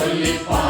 să-i.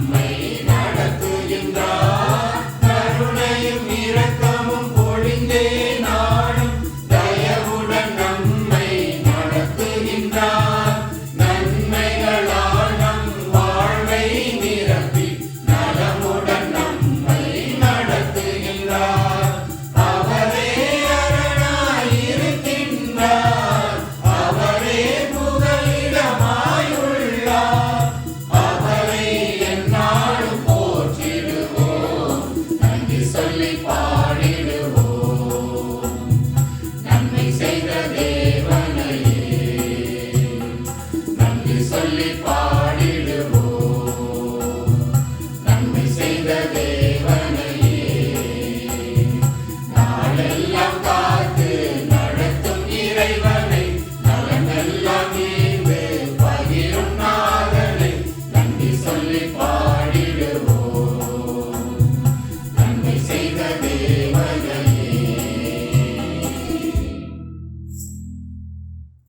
நன்றி சொல்லி